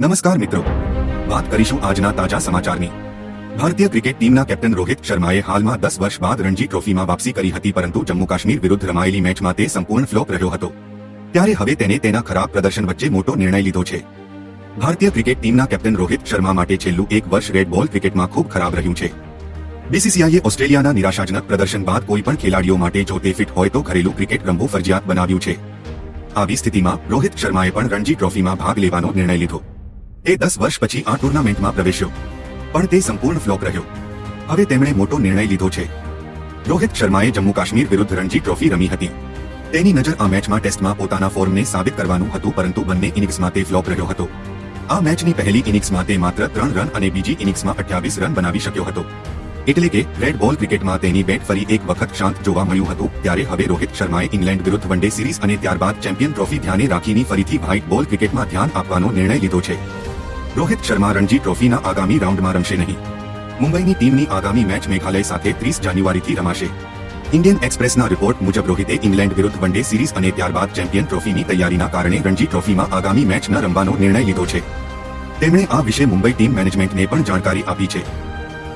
નમસ્કાર મિત્રો. વાત કરીશું આજના તાજા સમાચારની. ભારતીય ક્રિકેટ ટીમના કેપ્ટન રોહિત શર્માએ હાલમાં દસ વર્ષ બાદ રણજી ટ્રોફીમાં વાપસી કરી હતી, પરંતુ જમ્મુ કાશ્મીર વિરુદ્ધ રમાયેલી મેચમાં તે સંપૂર્ણ ફ્લોપ રહ્યો હતો. ત્યારે હવે તેને તેના ખરાબ પ્રદર્શન વચ્ચે મોટો નિર્ણય લીધો છે. ભારતીય ક્રિકેટ ટીમના કેપ્ટન રોહિત શર્મા માટે છેલ્લું એક વર્ષ રેડ બોલ ક્રિકેટમાં ખૂબ ખરાબ રહ્યું છે. બીસીસીઆઈએ ઓસ્ટ્રેલિયાના નિરાશાજનક પ્રદર્શન બાદ કોઈ પણ ખેલાડીઓ માટે જો તે ફિટ હોય તો ઘરેલું ક્રિકેટ રમવું ફરજિયાત બનાવ્યું છે. આવી સ્થિતિમાં રોહિત શર્માએ પણ રણજી ટ્રોફીમાં ભાગ લેવાનો નિર્ણય લીધો. તે દસ વર્ષ પછી આ ટુર્નામેન્ટમાં પ્રવેશ્યો. પણ તે સંપૂર્ણ ફ્લોપ રહ્યો. હવે તેમણે મોટો નિર્ણય લીધો છે. રોહિત શર્માએ જમ્મુ કાશ્મીર વિરુદ્ધ રણજી ટ્રોફી રમી હતી. તેની નજર આ મેચમાં ટેસ્ટમાં પોતાના ફોર્મને સાબિત કરવાનું હતું, પરંતુ બંને ઇનિંગ્સમાં તે ફ્લોપ રહ્યો હતો. આ મેચની પહેલી ઇનિંગ્સમાં તે માત્ર ત્રણ રન અને બીજી ઇનિંગ્સમાં અઠ્યાવીસ રન બનાવી શક્યો હતો. એટલે કે રેડ બોલ ક્રિકેટમાં તેની બેટ ફરી એક વખત શાંત જોવા મળ્યું હતું, ત્યારે હવે રોહિત શર્માએ ઇંગ્લેન્ડ વિરુદ્ધ વનડે સિરીઝ અને ત્યારબાદ ચેમ્પિયન ટ્રોફી ધ્યાને રાખીને ફરીથી વ્હાઇટ બોલ ક્રિકેટમાં ધ્યાન આપવાનો નિર્ણય લીધો છે. રોહિત શર્મા રણજી ટ્રોફીના આગામી રાઉન્ડમાં રમશે નહીં. મુંબઈની ટીમની આગામી મેચ મેઘાલય સાથે ત્રીસ જાન્યુઆરીથી રમાશે. ઇન્ડિયન એક્સપ્રેસના રિપોર્ટ મુજબ રોહિતે ઇંગ્લેન્ડ વિરુદ્ધ વનડે સિરીઝ અને ત્યારબાદ ચેમ્પિયન ટ્રોફીની તૈયારીના કારણે રણજી ટ્રોફીમાં આગામી મેચ ન રમવાનો નિર્ણય લીધો છે. તેમણે આ વિશે મુંબઈ ટીમ મેનેજમેન્ટને પણ જાણકારી આપી છે.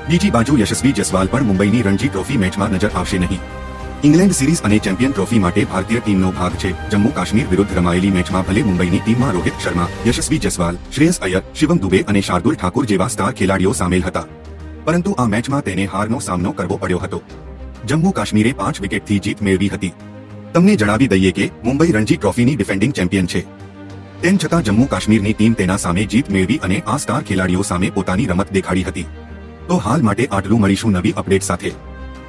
બીજી બાજુ યશસ્વી જસવાલ પણ મુંબઈની રણજી ટ્રોફી મેચમાં નજર આવશે નહીં. ઇંગ્લેન્ડ સિરીઝ અને ચેમ્પિયન ટ્રોફી માટે ભારતીય ટીમનો ભાગ છે. જમ્મુ કાશ્મીર વિરુદ્ધ રમાયેલી મેચમાં ભલે મુંબઈની ટીમમાં રોહિત શર્મા, યશસ્વી જસવાલ શ્રેયસ અય્યર, શિવમ દુબે અને શાર્દુલ ઠાકુર જેવા સ્ટાર ખેલાડીઓ સામેલ હતા. પરંતુ આ મેચમાં તેને હારનો સામનો કરવો પડ્યો હતો. જમ્મુ કાશ્મીરે પાંચ વિકેટથી જીત મેળવી હતી. તમને જણાવી દઈએ કે મુંબઈ રણજી ટ્રોફીની ડિફેન્ડિંગ ચેમ્પિયન છે. તેમ છતાં જમ્મુ કાશ્મીરની ટીમ તેના સામે જીત મેળવી અને આ સ્ટાર ખેલાડીઓ સામે પોતાની રમત દેખાડી હતી. તો હાલ માટે આટલું મળીશું નવી અપડેટ સાથે.